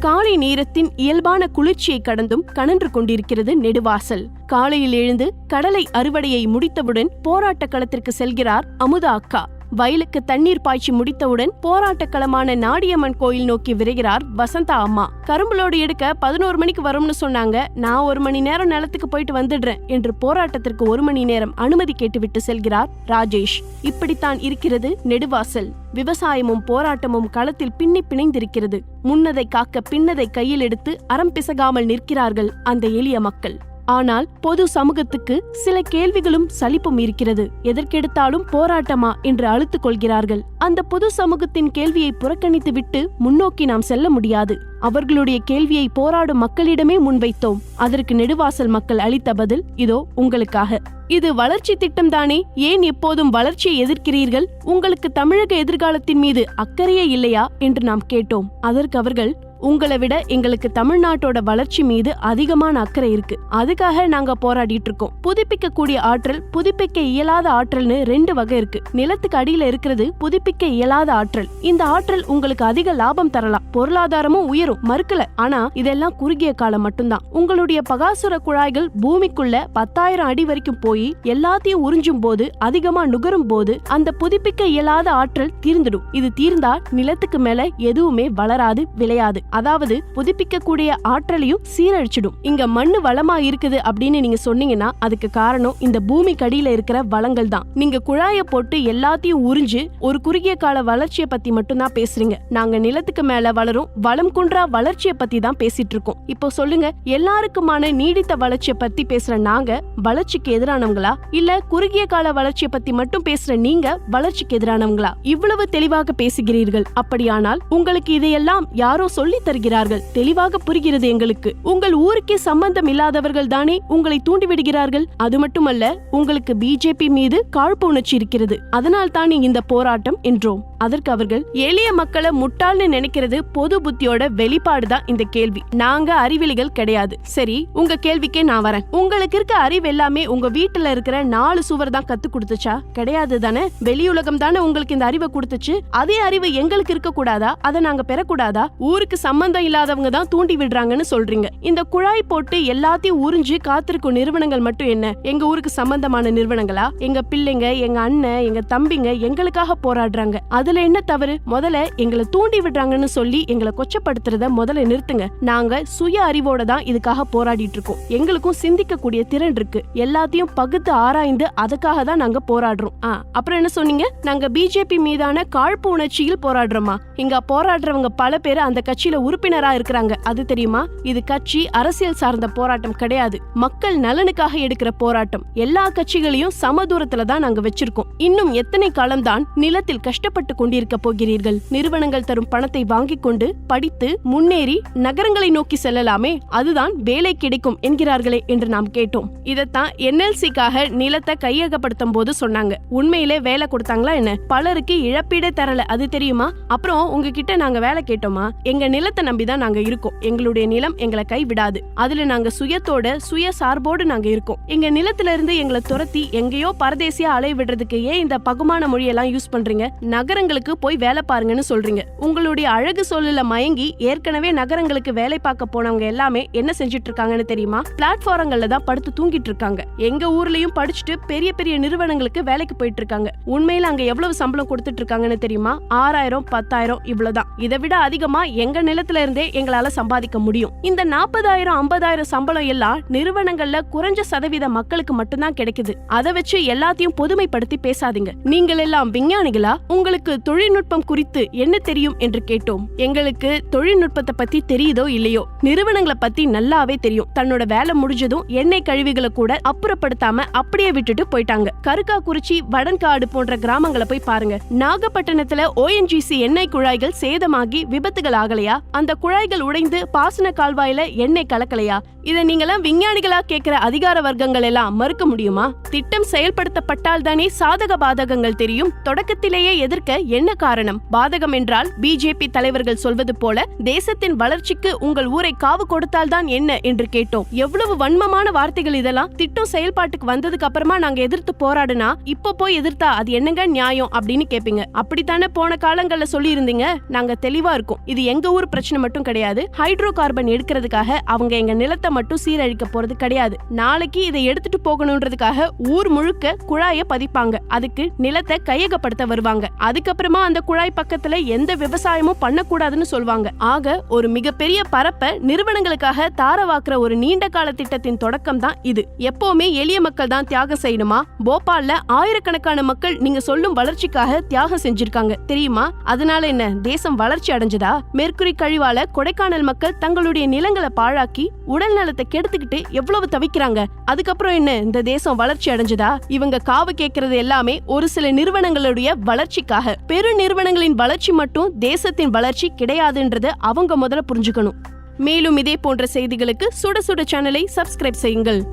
காலை நேரத்தின் இயல்பான குளிர்ச்சியை கடந்தும் கனன்று கொண்டிருக்கிறது நெடுவாசல். காலையில் எழுந்து கடலை அறுவடையை முடித்தவுடன் போராட்ட களத்திற்கு செல்கிறார் அமுதா அக்கா. வயலுக்கு தண்ணீர் பாய்ச்சி முடித்தவுடன் போராட்ட களமான நாடியம்மன் கோயில் நோக்கி விரைகிறார் வசந்தா அம்மா. கரும்புலோடு எடுக்க பதினோரு மணிக்கு வரும்னு சொன்னாங்க. நான் ஒரு மணி நேரம் நிலத்துக்கு போயிட்டு வந்துடுறேன் என்று போராட்டத்திற்கு ஒரு மணி நேரம் அனுமதி கேட்டுவிட்டு செல்கிறார் ராஜேஷ். இப்படித்தான் இருக்கிறது நெடுவாசல். விவசாயமும் போராட்டமும் களத்தில் பின்னி பிணைந்திருக்கிறது. முன்னதை காக்க பின்னதை கையில் எடுத்து அறம் பிசகாமல் நிற்கிறார்கள் அந்த எளிய மக்கள். ஆனால் பொது சமூகத்துக்கு சில கேள்விகளும் சலிப்பும் இருக்கிறது. எதற்கெடுத்தாலும் போராட்டமா என்று அழுத்துக் கொள்கிறார்கள். அந்த பொது சமூகத்தின் கேள்வியை புறக்கணித்து விட்டு முன்னோக்கி நாம் செல்ல முடியாது. அவர்களுடைய கேள்வியை போராடும் மக்களிடமே முன்வைத்தோம். அதற்கு நெடுவாசல் மக்கள் அளித்த பதில் இதோ உங்களுக்காக. இது வளர்ச்சி திட்டம் தானே ஏன் எப்போதும் வளர்ச்சியை எதிர்க்கிறீர்கள்? உங்களுக்கு தமிழக எதிர்காலத்தின் மீது அக்கறையே இல்லையா? என்று நாம் கேட்டோம். அதற்கு அவர்கள் உங்களை விட எங்களுக்கு தமிழ்நாட்டோட வளர்ச்சி மீது அதிகமான அக்கறை இருக்கு. அதுக்காக நாங்க போராடிட்டு இருக்கோம். புதுப்பிக்க கூடிய ஆற்றல் புதுப்பிக்க இயலாத ஆற்றல்னு ரெண்டு வகை இருக்கு. நிலத்துக்கு அடியில இருக்கிறது புதுப்பிக்க இயலாத ஆற்றல். இந்த ஆற்றல் உங்களுக்கு அதிக லாபம் தரலாம். பொருளாதாரமும் உயரும். மறுக்கல. ஆனா இதெல்லாம் குறுகிய காலம் மட்டும்தான். உங்களுடைய பகாசுர குழாய்கள் பூமிக்குள்ள பத்தாயிரம் அடி வரைக்கும் போய் எல்லாத்தையும் உறிஞ்சும் போது அதிகமா நுகரும் போது அந்த புதுப்பிக்க இயலாத ஆற்றல் தீர்ந்துடும். இது தீர்ந்தா நிலத்துக்கு மேல எதுவுமே வளராது விளையாது. அதாவது புதுப்பிக்கக்கூடிய ஆற்றலையும் சீரழிச்சிடும். இங்க மண்ணு வளமா இருக்குது அப்படின்னு நீங்க சொன்னீங்கன்னா அதுக்கு காரணம் இந்த பூமி கடியில இருக்கிற வளங்கள் தான். நீங்க குழாய போட்டு எல்லாத்தையும் உறிஞ்சு ஒரு குறுகிய கால வளர்ச்சியை பத்தி மட்டும் தான் பேசுறீங்க. நாங்க நிலத்துக்கு மேல வளரும் வளம் குன்றா வளர்ச்சியை பத்தி தான் பேசிட்டு இருக்கோம். இப்போ சொல்லுங்க எல்லாருக்குமான நீடித்த வளர்ச்சியை பத்தி பேசுற நாங்க வளர்ச்சிக்கு எதிரானவங்களா? இல்ல குறுகிய கால வளர்ச்சியை பத்தி மட்டும் பேசுற நீங்க வளர்ச்சிக்கு எதிரானவங்களா? இவ்வளவு தெளிவாக பேசுகிறீர்கள். அப்படியானால் உங்களுக்கு இதையெல்லாம் யாரோ சொல்லி தருகிறார்கள். தெளிவாக புரிகிறது எங்களுக்கு. உங்கள் ஊருக்கே சம்பந்தம் இல்லாதவர்கள் தானே உங்களை தூண்டிவிடுகிறார்கள். அது மட்டுமல்ல உங்களுக்கு பிஜேபி மீது காழ்ப்பு உணர்ச்சி இருக்கிறது அதனால் தானே இந்த போராட்டம் என்றோம். அதற்கு அவர்கள் எளிய மக்களை முட்டாள்னு நினைக்கிறது பொது புத்தியோட வெளிப்பாடுதான் இந்த கேள்வி. நாங்க அறிவிலிகள் கிடையாது. சரி உங்க கேள்விக்கே நான் வரேன். உங்களுக்கு இருக்க அறிவு எல்லாமே உங்க வீட்டுல இருக்கிற நாலு சுவர் தான் கத்து கொடுத்துச்சா? கிடையாது தானே. வெளியுலகம் தானே உங்களுக்கு இந்த அறிவை கொடுத்துச்சு. அதே அறிவு எங்களுக்கு இருக்க கூடாதா அதை நாங்க பெறக்கூடாதா? ஊருக்கு சம்பந்தம் இல்லாதவங்க தான் தூண்டி விடுறாங்கன்னு சொல்றீங்க. இந்த குழாய் போட்டு எல்லாத்தையும் உறிஞ்சு காத்திருக்கும் நிறுவனங்கள் மட்டும் என்ன? எங்க ஊருக்கு சம்பந்தமான நிறுவனங்களா? எங்க பிள்ளைங்க எங்க அண்ணன் எங்க தம்பிங்க எங்களுக்காக போராடுறாங்க. அதுல என்ன தவறு? முதல்ல எங்களை தூண்டி விடுறாங்கன்னு சொல்லி எங்களை கொச்சப்படுத்துறத முதல்ல நிறுத்துங்க. நாங்க சுய அறிவோட தான் இதுக்காக போராடிட்டு இருக்கோம். எங்களுக்கும் சிந்திக்கக்கூடிய திறன் இருக்கு. எல்லாத்தையும் பகுத்து ஆராய்ந்து அதுக்காக தான் நாங்க போராடுறோம். அப்புறம் என்ன சொன்னீங்க? நாங்க பிஜேபி மீதான காழ்ப்பு உணர்ச்சியில் போராடுறோமா? இங்க போராடுறவங்க பல பேர் அந்த கட்சியில உறுப்பினரா இருக்கிறாங்க. அது தெரியுமா? இது கட்சி அரசியல் சார்ந்த போராட்டம் கிடையாது. மக்கள் நலனுக்காக எடுக்கிற போராட்டம். எல்லா கட்சிகளையும் சம தூரத்துல தான் நாங்க வச்சிருக்கோம். இன்னும் எத்தனை காலம்தான் நிலத்தில் கஷ்டப்பட்டு கொண்டிருக்க போகிறீர்கள்? நிறுவனங்கள் தரும் பணத்தை வாங்கிக் கொண்டு படித்து முன்னேறி நகரங்களை நோக்கி செல்லலாமே? அதுதான் வேலை கிடைக்கும் என்கிறார்களே என்று நாம் கேட்டோம். இதத்தான் என்எல்சிக்காக நிலத்தை கையகப்படுத்தும் போது சொன்னாங்க. உண்மையிலே வேலை கொடுத்தாங்களா என்ன? பலருக்கு இழப்பீடே தரல. அது தெரியுமா? அப்புறம் உங்ககிட்ட நாங்க வேலை கேட்டோமா? எங்க நில நிலத்தை நம்பிதான் நாங்க இருக்கோம். எங்களுடைய நிலம் எங்களை கை விடாது அதுல நாங்க சுயத்தோட சுய சார்போடு நாங்க இருக்கோம். எங்க நிலத்துல இருந்து எங்களை துரத்தி எங்கேயோ பரதேசியா அலை விடுறதுக்கு ஏன் இந்த பகுமான மொழியெல்லாம் யூஸ் பண்றீங்க? நகரங்களுக்கு போய் வேலை பாருங்கன்னு சொல்றீங்க. உங்களுடைய அழகு சொல்லல மயங்கி ஏற்கனவே நகரங்களுக்கு வேலை பார்க்க போனவங்க எல்லாமே என்ன செஞ்சுட்டு இருக்காங்கன்னு தெரியுமா? பிளாட்ஃபாரங்கள்ல தான் படுத்து தூங்கிட்டு இருக்காங்க எங்க ஊர்லயும் படிச்சுட்டு பெரிய பெரிய நிறுவனங்களுக்கு வேலைக்கு போயிட்டு இருக்காங்க உண்மையில அங்க எவ்வளவு சம்பளம் கொடுத்துட்டு இருக்காங்கன்னு தெரியுமா? ஆறாயிரம் பத்தாயிரம் இவ்வளவுதான். இதை விட அதிகமா எங்க நிலத்துல இருந்தே எங்களால சம்பாதிக்க முடியும். இந்த நாற்பதாயிரம் ஐம்பதாயிரம் சம்பளம் எல்லாம் நிறுவனங்கள்ல குறைஞ்ச சதவீத மக்களுக்கு மட்டும்தான் கிடைக்குது. அதை வச்சு எல்லாத்தையும் பொதுமைப்படுத்தி பேசாதீங்க. நீங்கள் எல்லாம் விஞ்ஞானிகளா? உங்களுக்கு தொழில்நுட்பம் குறித்து என்ன தெரியும் என்று கேட்டோம். எங்களுக்கு தொழில்நுட்பத்தை பத்தி தெரியுதோ இல்லையோ? நிறுவனங்களை பத்தி நல்லாவே தெரியும். தன்னோட வேலை முடிஞ்சதும் எண்ணெய் கழிவுகளை கூட அப்புறப்படுத்தாம அப்படியே விட்டுட்டு போயிட்டாங்க. கருக்காக்குறிச்சி வடன்காடு போன்ற கிராமங்களை போய் பாருங்க. நாகப்பட்டினத்துல ஓஎன்ஜிசி எண்ணெய் குழாய்கள் சேதமாகி விபத்துகள் ஆகலையா? அந்த குழாய்கள் உடைந்து பாசன கால்வாயில எண்ணெய் கலக்கலையா? இதை நீங்களாம் விஞ்ஞானிகளா கேட்கிற அதிகார வர்க்கங்கள் எல்லாம் மறுக்க முடியுமா? திட்டம் செயல்படுத்தப்பட்டால் தானே சாதக பாதகங்கள் தெரியும். தொடக்கத்திலேயே எதிர்க்க என்ன காரணம்? பாதகம் என்றால் பிஜேபி தலைவர்கள் சொல்வது போல தேசத்தின் வளர்ச்சிக்கு உங்கள் ஊரை காவு கொடுத்தால் தான் என்ன என்று கேட்டோம். எவ்வளவு வன்மமான வார்த்தைகள் இதெல்லாம்? திட்டம் செயல்பாட்டுக்கு வந்ததுக்கு அப்புறமா நாங்க எதிர்த்து போராடுனா இப்ப போய் எதிர்த்தா அது என்னங்க நியாயம் அப்படின்னு கேப்பீங்க. அப்படித்தானே போன காலங்கள்ல சொல்லி இருந்தீங்க நாங்க தெளிவா இருக்கோம். இது எங்க ஊர் பிரச்சனை மட்டும் கிடையாது. ஹைட்ரோ கார்பன் எடுக்கிறதுக்காக அவங்க எங்க நிலத்தை மட்டும் சீரழிக்க போறது கிடையாது. நாளைக்கு இதை எடுத்துட்டு போகணுன்றதுக்காக ஊர் முழுக்க குழாய பதிப்பாங்க. அதுக்கு நிலத்தை கையகப்படுத்த வருவாங்க. அதுக்கப்புறமா அந்த குழாய் பக்கத்துல எந்த விவசாயமும் பண்ணக்கூடாதுன்னு சொல்வாங்க. ஆக ஒரு மிகப்பெரிய பரப்ப நிறுவனங்களுக்காக தாரவாக்குற ஒரு நீண்ட கால திட்டத்தின் தொடக்கம் தான் இது. எப்பவுமே எளிய மக்கள் தான் தியாகம் செய்யணுமா? போபால்ல ஆயிரக்கணக்கான மக்கள் நீங்க சொல்லும் வளர்ச்சிக்காக தியாகம் செஞ்சிருக்காங்க. தெரியுமா? அதனால என்ன தேசம் வளர்ச்சி அடைஞ்சதா? மேற்குறி கழிவால கொடைக்கானல் மக்கள் தங்களுடைய நிலங்களை பாழாக்கி உடல் நலத்தை கெடுத்துக்கிட்டு எவ்வளவு தவிக்கிறாங்க? அதுக்கப்புறம் என்ன? இந்த தேசம் வளர்ச்சி அடைஞ்சதா? இவங்க காவு கேட்கறது எல்லாமே ஒரு சில நிறுவனங்களுடைய வளர்ச்சிக்காக. பெரு நிறுவனங்களின் வளர்ச்சி மட்டும் தேசத்தின் வளர்ச்சி கிடையாதுன்றது அவங்க முதல்ல புரிஞ்சுக்கணும். மேலும் இதே போன்ற செய்திகளுக்கு சுட சுட சேனலை சப்ஸ்கிரைப் செய்யுங்கள்.